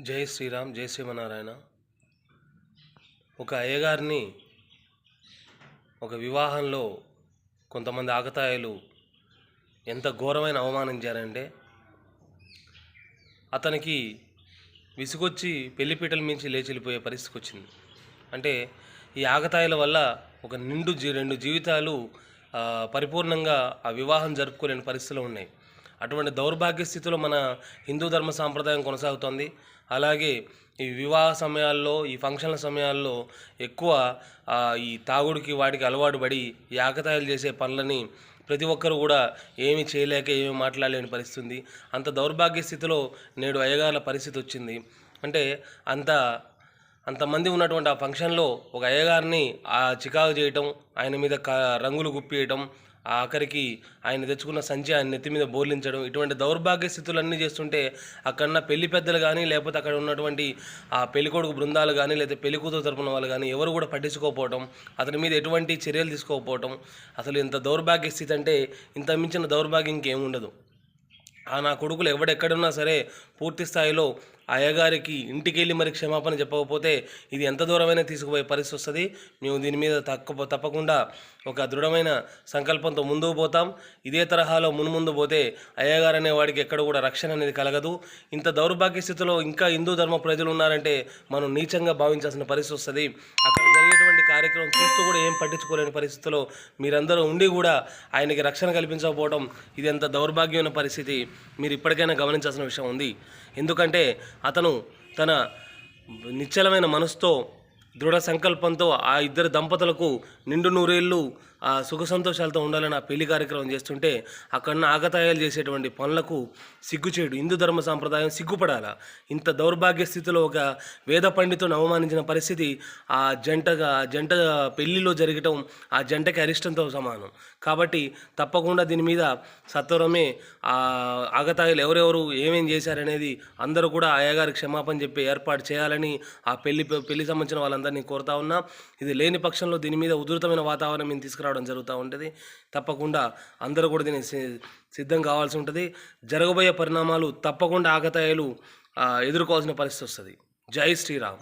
జై శ్రీరామ్ జై శ్రీమనారాయణ ఒక అయ్యగారిని ఒక వివాహంలో కొంతమంది ఆకతాయిలు ఎంత ఘోరమైన అవమానించారంటే అతనికి విసుగొచ్చి పెళ్ళిపీటల మించి లేచిపోయే పరిస్థితి పరిస్థితికి వచ్చింది. అంటే ఈ ఆకతాయిల వల్ల ఒక నిండు జీ రెండు జీవితాలు పరిపూర్ణంగా ఆ వివాహం జరుపుకోలేని పరిస్థితులు ఉన్నాయి. అటువంటి దౌర్భాగ్య స్థితిలో మన హిందూ ధర్మ సాంప్రదాయం కొనసాగుతుంది. అలాగే ఈ వివాహ సమయాల్లో ఈ ఫంక్షన్ల సమయాల్లో ఎక్కువ ఈ తాగుడికి వాటికి అలవాటు పడి ఈ చేసే పనులని ప్రతి ఒక్కరు కూడా ఏమి చేయలేక ఏమి మాట్లాడలేని పరిస్థితి ఉంది అంత దౌర్భాగ్య స్థితిలో నేడు అయ్యగారుల పరిస్థితి వచ్చింది. అంటే అంత అంతమంది ఉన్నటువంటి ఆ ఫంక్షన్లో ఒక అయ్యగారిని ఆ చికాకు చేయటం ఆయన మీద క రంగులు గుప్పియటం ఆఖరికి ఆయన తెచ్చుకున్న సంచి ఆయన నెత్తి మీద బోర్లించడం ఇటువంటి దౌర్భాగ్య స్థితులన్నీ చేస్తుంటే అక్కడున్న పెళ్ళి పెద్దలు కానీ లేకపోతే అక్కడ ఉన్నటువంటి ఆ పెళ్ళికొడుకు బృందాలు కానీ లేదా పెళ్ళి కూతురు తరపున వాళ్ళు కానీ ఎవరు కూడా పట్టించుకోకపోవడం అతని మీద ఎటువంటి చర్యలు తీసుకోకపోవడం అసలు ఇంత దౌర్భాగ్య స్థితి అంటే ఇంత మించిన దౌర్భాగ్యం ఇంకేముండదు. ఆ నా కొడుకులు ఎవడెక్కడున్నా సరే పూర్తి స్థాయిలో అయ్యగారికి ఇంటికి వెళ్ళి మరి క్షమాపణ చెప్పకపోతే ఇది ఎంత దూరమైనా తీసుకుపోయే పరిస్థితి వస్తుంది. మేము దీని మీద తక్కువ తప్పకుండా ఒక దృఢమైన సంకల్పంతో ముందుకు పోతాం. ఇదే తరహాలో మున్ముందు పోతే అయ్యగారు అనే వాడికి ఎక్కడ కూడా రక్షణ అనేది కలగదు. ఇంత దౌర్భాగ్య స్థితిలో ఇంకా హిందూ ధర్మ ప్రజలు ఉన్నారంటే మనం నీచంగా భావించాల్సిన పరిస్థితి వస్తుంది. అక్కడ జరిగేటువంటి కార్యక్రమం చూస్తూ కూడా ఏం పట్టించుకోలేని పరిస్థితిలో మీరందరూ ఉండి కూడా ఆయనకి రక్షణ కల్పించకపోవడం ఇది ఎంత దౌర్భాగ్యమైన పరిస్థితి. మీరు ఇప్పటికైనా గమనించాల్సిన విషయం ఉంది. ఎందుకంటే అతను తన నిశ్చలమైన మనసుతో దృఢ సంకల్పంతో ఆ ఇద్దరు దంపతులకు నిండు నూరేళ్ళు ఆ సుఖ సంతోషాలతో ఉండాలని ఆ పెళ్ళి కార్యక్రమం చేస్తుంటే అక్కడన్న ఆగతాయాలు చేసేటువంటి పనులకు సిగ్గుచేడు హిందూ ధర్మ సాంప్రదాయం సిగ్గుపడాల? ఇంత దౌర్భాగ్య స్థితిలో ఒక వేద పండితుని అవమానించిన పరిస్థితి ఆ జంటగా జంట పెళ్ళిలో జరగటం ఆ జంటకి అరిష్టంతో సమానం. కాబట్టి తప్పకుండా దీని మీద సత్వరమే ఆ ఆగతాయిలు ఎవరెవరు ఏమేం చేశారనేది అందరూ కూడా అయ్యగారి క్షమాపణ చెప్పి ఏర్పాటు చేయాలని ఆ పెళ్ళి పెళ్ళి సంబంధించిన వాళ్ళందరినీ కోరుతా ఉన్నా. ఇది లేని పక్షంలో దీని మీద ఉధృతమైన వాతావరణం మేము తీసుకురావడం జరుగుతూ ఉంటుంది. తప్పకుండా అందరూ కూడా దీనికి సి- సిద్ధం కావాల్సి ఉంటుంది. జరగబోయే పరిణామాలు తప్పకుండా ఆగతాయిలు ఎదుర్కోవాల్సిన పరిస్థితి వస్తుంది. జై శ్రీరామ్.